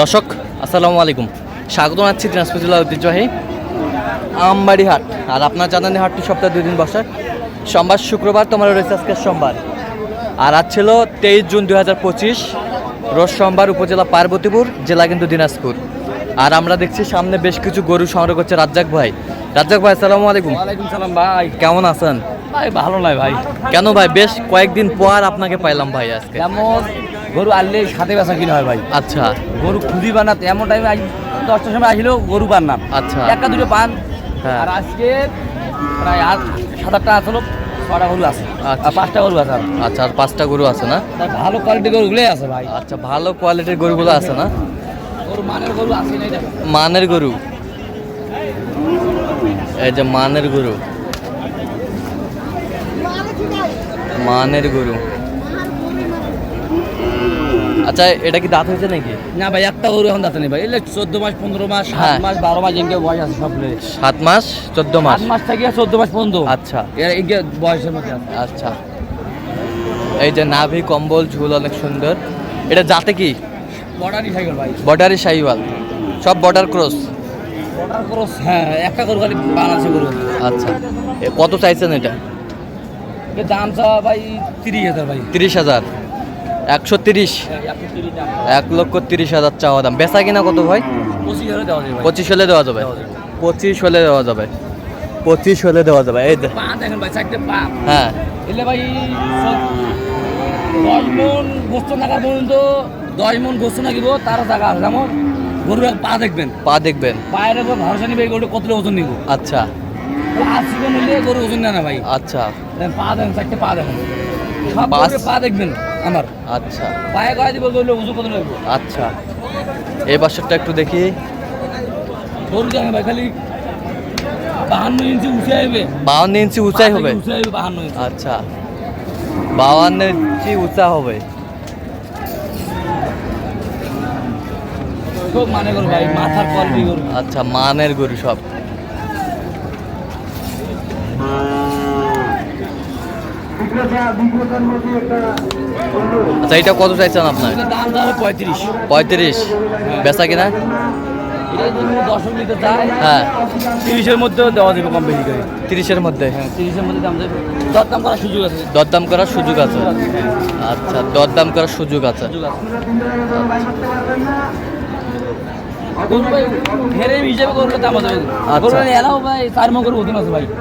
দর্শক আসসালামু আলাইকুম। স্বাগত জানাচ্ছি দিনাজপুর জেলার ঐতিহ্যবাহী আমবাড়ি হাট আর আপনার জানেন হাটটি সপ্তাহে দুই দিন বসার সোমবার শুক্রবার তোমার রয়েছে আজকে সোমবার। আর আজ ছিল তেইশ জুন দুই হাজার পঁচিশ রোজ সোমবার উপজেলা পার্বতীপুর জেলা কিন্তু দিনাজপুর। আর আমরা দেখছি সামনে বেশ কিছু গরু সংগ্রহ করছে রাজ্জাক ভাই। রাজ্জাক ভাই আসসালামু আলাইকুম। ওয়ালাইকুম সালাম ভাই। কেমন আছেন? ভাই ভালো নয় ভাই। কেন ভাই? বেশ কয়েকদিন পর আপনাকে পাইলাম ভাই আজকে। গরু আনলে সাথে বেচা কিনা হয় ভাই। আচ্ছা। গরু খুঁজি বানাতে এমন টাইমে আজ দশটার সময় আসলেও গরু বান্নাম আচ্ছা। একটা দুটো পান। হ্যাঁ। আর আজকে প্রায় আট সাত আটটা আসলো ছটা গরু আছে। আচ্ছা। আর পাঁচটা গরু আছে আচ্ছা আর পাঁচটা গরু আছে না? ভালো কোয়ালিটির গরুগুলোই আছে ভাই। আচ্ছা ভালো কোয়ালিটির গরুগুলো আছে না? গরু মানের গরু আছে মানের গরু? এই যে মানের গরু। মানের গরু। আচ্ছা এটা কি দাঁত হয়েছে নাকি? না ভাই একটা গরু এখন যাতে নেই ভাই। এলে চোদ্দ মাস পনেরো মাস সাত হ্যাঁ। মাস বারো মাস এনকে বয়স আছে সব সাত মাস চোদ্দ মাস? আট মাস থেকে চোদ্দ মাস পর্যন্ত। আচ্ছা। এর এনকে বয়সের মধ্যে আচ্ছা। এই যে নাভি কম্বল ঝুল অনেক সুন্দর। এটা জাতে কি? বর্ডারই সাইকেল ভাই। বর্ডারি শাহিওয়াল সব বর্ডার ক্রস? বর্ডার ক্রস হ্যাঁ একটা গরু খালি বানাচ্ছে গরু আচ্ছা। এ কত চাইছেন এটা? দাম চা ভাই তিরিশ হাজার ভাই। তিরিশ হাজার। একশো তিরিশ। এক লক্ষ তিরিশ হাজার চাওয়া দাম। বেচা কিনা কত ভাই? পঁচিশ হাজার দেওয়া যাবে পঁচিশ হলে দেওয়া যাবে। পঁচিশ হলে দেওয়া যাবে। পঁচিশ হলে দেওয়া যাবে। এই দে- পা দেখেন ভাই চারটে হ্যাঁ। এলে ভাই দশ মন গোস্ত নাকা পর্যন্ত দশ মন গোস্ত নাকিব তার জায়গা আছে। যেমন গরুর পা দেখবেন। পা দেখবেন। পায়ের উপর ভরসা নিবে এই গরুটা কতটা ওজন নিব? আচ্ছা। আশি মন হলে গরু ওজন নেয় না ভাই। আচ্ছা। পা দেখেন চারটে পা দেখেন। সব পা দেখবেন। আমার। আচ্ছা। পায়ে গায়ে দিব ওজন কত লাগবে? আচ্ছা। এই বাসরটা একটু দেখি। গরু ভাই খালি বাহান্ন ইঞ্চি উঁচে আসবে বাউন্ন ইঞ্চি উঁচাই হবে? আসবে বাহান্ন ইঞ্চি। আচ্ছা। উঁচা হবে। খুব মানে গরু ভাই মাথার কলবি গরু। আচ্ছা মানের গরু সব। আচ্ছা এটা কত চাইছেন আপনার? পঁয়ত্রিশ। পঁয়ত্রিশ। বেচা কিনা? হ্যাঁ। তিরিশের দেওয়া যাবে কম বেশি করে। তিরিশের মধ্যে? হ্যাঁ তিরিশের মধ্যে দাম যাবে। দরদাম করার সুযোগ আছে। দরদাম করার সুযোগ আছে। আচ্ছা দরদাম করার সুযোগ আছে। আচ্ছা।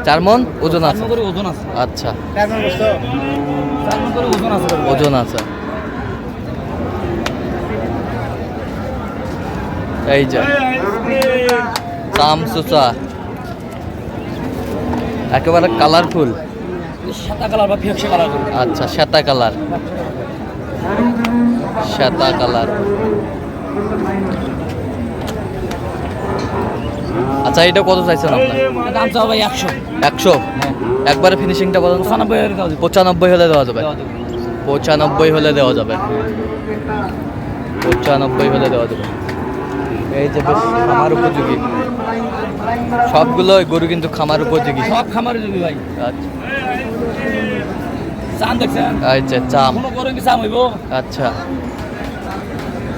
চার মন ওজন আছে। আচ্ছা। ওজন আছে। এই যে। সামসুসা একেবারে কালারফুল সাদা কালার বা কালার আচ্ছা শ্বেতা কালার শ্বেতা কালার আচ্ছা এটা কত চাইছেন আপনার দাম চাও ভাই একশো। একশো? একবারে ফিনিশিংটা বলুন। পঁচানব্বই হলে দেওয়া যাবে। পঁচানব্বই হলে দেওয়া যাবে? পঁচানব্বই হলে দেওয়া যাবে। এই যে বেশ খামার উপযোগী। সবগুলো গরু কিন্তু খামার উপযোগী। সব খামার যাবি ভাই। আচ্ছা। চাম দেখছেন? আচ্ছা চাম। কোনো গরু কি চাম হইব? আচ্ছা।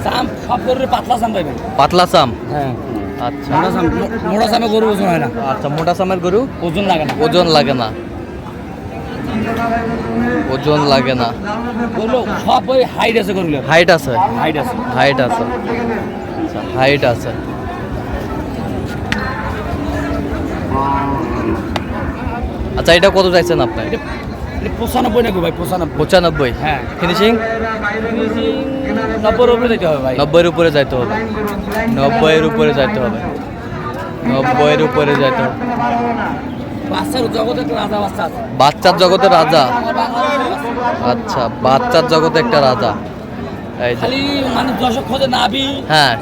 চাম সব গরুর পাতলা চাম পাইবেন পাতলা চাম? হ্যাঁ। আচ্ছা। মোটা গরু ওজন হয় না। আচ্ছা মোটা গরু? ওজন লাগে না। ওজন লাগে না। ওজন লাগে না। গরু সব ওই হাইট আছে গরুগুলো। হাইট আছে? হাইট আছে। হাইট আছে। আচ্ছা হাইট আছে। আচ্ছা এটা কত চাইছেন আপনি? এটা এটা পঁচানব্বই নাকি ভাই? পঁচানব্বই। পঁচানব্বই। হ্যাঁ। ফিনিশিং ফিনিশিং নব্বইয়ের উপরে দিতে হবে ভাই। নব্বইয়ের উপরে যাইতে হবে। নব্বইয়ের উপরে যাইতে হবে। নব্বইয়ের উপরে যাইতে হবে। বাচ্চার জগতে রাজা আচ্ছা বাচ্চার জগতে একটা রাজা। এই খোঁজে নাবি হ্যাঁ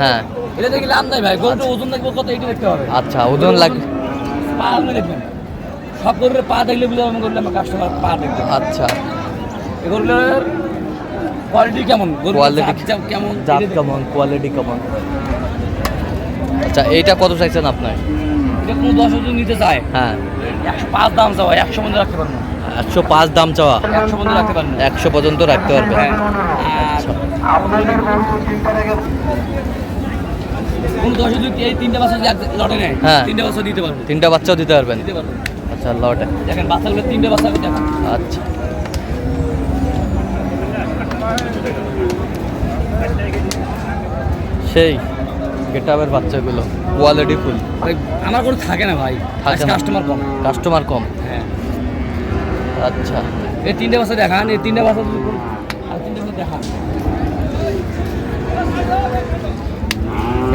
হ্যাঁ। এটা দেখি লাভ নাই ভাই। গরুটা ওজন দেখব কত এটা দেখতে হবে। আচ্ছা ওজন লাগে পা আপনি দেখবেন সব গরুর পা দেখলে কাস্টমার পা দেখবে। আচ্ছা। এগুলোর কোয়ালিটি কেমন? জাত কেমন? জাত এটা কেমন? কোয়ালিটি কেমন? আচ্ছা এইটা কত চাইছেন আপনার? এটা কোনো দশ ওজন নিতে চায়? হ্যাঁ। একশো পাঁচ দাম চাওয়া একশো মধ্যে রাখতে পারব। একশো পাঁচ দাম চাওয়া? একশো পর্যন্ত রাখতে পারবেন একশো পর্যন্ত রাখতে পারবেন হ্যাঁ। তিনটা বাচ্চা নেয় হ্যাঁ। তিনটা বাচ্চা দিতে পারবেন? আচ্ছা লটে। দেখেন বাচ্চাগুলো তিনটা বাচ্চা আচ্ছা। সেই গেটাবের বাচ্চাগুলো কোয়ালিটি ফুল আমার কোনো থাকে না ভাই। কাস্টমার কম। কাস্টমার কম। হ্যাঁ। আচ্ছা। এই তিনটে বাচ্চা দেখান এই তিনটে যদি আর তিনটে বাচ্চা দেখান।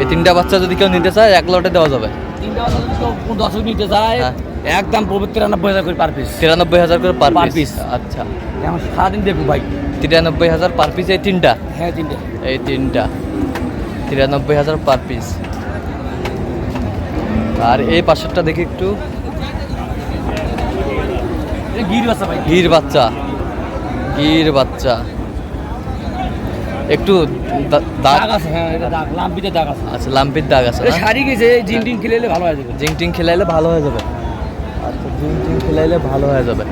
এই তিনটা বাচ্চা যদি কেউ নিতে চায় এক লটে দেওয়া যাবে। দর্শক নিতে যায় হ্যাঁ। একদম তিরানব্বই হাজার করে পার পিস তিরানব্বই হাজার করে পার Per পিস আচ্ছা। আমার সারাদিন দেখব ভাই। তিরানব্বই হাজার পার পিস এই তিনটা? হ্যাঁ তিনটে। এই তিনটা। তিরানব্বই হাজার পার পিস আর এই পাশেরটা দেখি একটু। গির বাচ্চা গির বাচ্চা। গির বাচ্চা। একটু দাগ আছে হ্যাঁ এটা দাগ লাম্পিতে দাগ আছে। আচ্ছা লাম্পির দাগ আছে শাড়ি গেছে জিম টিম খেলে ভালো হয়ে যাবে? জিং টিং খেলাইলে ভালো হয়ে যাবে। আচ্ছা জিং টিং খেলাইলে ভালো হয়ে যাবে।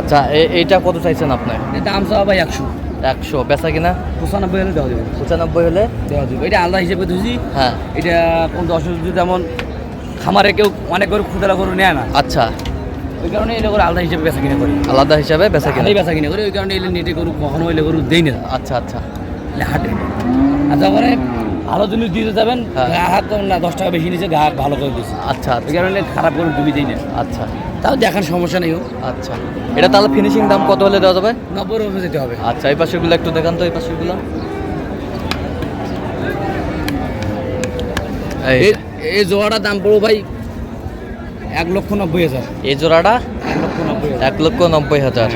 আচ্ছা এইটা কত চাইছেন আপনি? এটা দাম চাওয়া ভাই একশো। একশো বেচা কিনা? পঁচানব্বই হলে দেওয়া দেবে পঁচানব্বই হলে? দেওয়া দেবে এটা আলাদা হিসেবে ধুছি হ্যাঁ। এটা কোন দর্শক যদি যেমন খামারে কেউ অনেক করে ক্ষুদারা গরু নেয় না আচ্ছা। ওই কারণে এটা করে আলাদা হিসেবে বেচা কিনে করি। আলাদা হিসাবে বেচা কিনা বেচা কিনে করি ওই কারণে এলে নেটে গরু কখনো এলে গরু দেই না। আচ্ছা আচ্ছা। হাটে। আর যখন ভালো জিনিস দিতে যাবেন হ্যাঁ। গ্রাহক না দশ টাকা বেশি নিচে গ্রাহক ভালো করে দিচ্ছে আচ্ছা ওই কারণে খারাপ গরু তুমি দিই না। আচ্ছা। তাও দেখার সমস্যা নেই আচ্ছা। এটা তাহলে ফিনিশিং দাম কত হলে দেওয়া যাবে? নব্বই রুপে যেতে হবে। আচ্ছা এই পাশেগুলো একটু দেখান তো এই পাশেগুলো এই এই- এই জোড়াটার দাম পড়ব ভাই। এক লক্ষ নব্বই হাজার। এই জোড়াটা? এক লক্ষ নব্বই হাজার। এক লক্ষ নব্বই হাজার।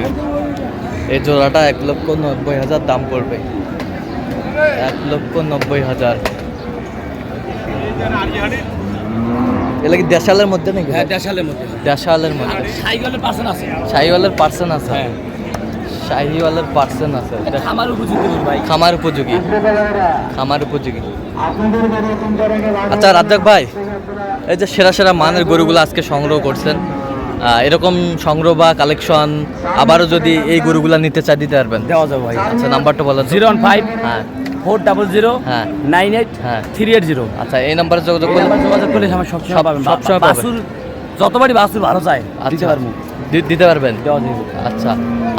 এই জোড়াটা এক লক্ষ নব্বই হাজার দাম পড়বে। এক লক্ষ নব্বই হাজার। এগুলো কি দেশালের মধ্যে নাকি হ্যাঁ দেড়শালের মধ্যে। দেশালের মধ্যে। সাইকেলের পার্সেন্ট আছে। শাহিওয়ালের পার্সেন আছে? হ্যাঁ। শাহিওয়ালের পার্সেন আছে। খামার উপযুক্ত গরু ভাই। খামার উপযোগী। খামার উপযোগী। আচ্ছা রাজ্জাক ভাই এই যে সেরা সেরা মানের গরুগুলো আজকে সংগ্রহ করছেন এরকম সংগ্রহ বা কালেকশন আবারও যদি এই গরুগুলো নিতে চাই দিতে পারবেন? দেওয়া যাবে ভাই। আচ্ছা নাম্বারটা বলেন জিরো ওয়ান ফাইভ হ্যাঁ। ফোর ডাবল জিরো হ্যাঁ। নাইন এইট হ্যাঁ। Three eight zero. আচ্ছা এই নাম্বারে যোগাযোগ করলে যোগাযোগ করলে আমার সবসময় সব- পাবেন। সবসময়। বাসুর যতবারই বাসুর ভালো দিতে আচ্ছা। পারব। দিতে পারবেন? আচ্ছা।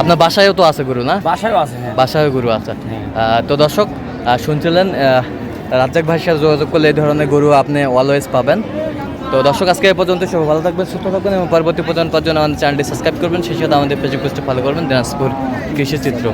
আপনার বাসায়ও তো আছে গরু না? বাসায়ও আছে হ্যাঁ। বাসায় গরু আছে হ্যাঁ। তো দর্শক শুনছিলেন রাজ্জাক ভাইয়ের সাথে যোগাযোগ করলে এই ধরনের গরু আপনি অলওয়েজ পাবেন। তো দর্শক, আজকে এই পর্যন্ত সবাই ভালো থাকবেন, সুস্থ থাকবেন এবং পরবর্তী পর্যন্ত আমাদের চ্যানেলটি সাবস্ক্রাইব করবেন। সেই সাথে আমাদের ফেসবুক পেজটি ফলো করবেন, দিনাজপুর কৃষি চিত্র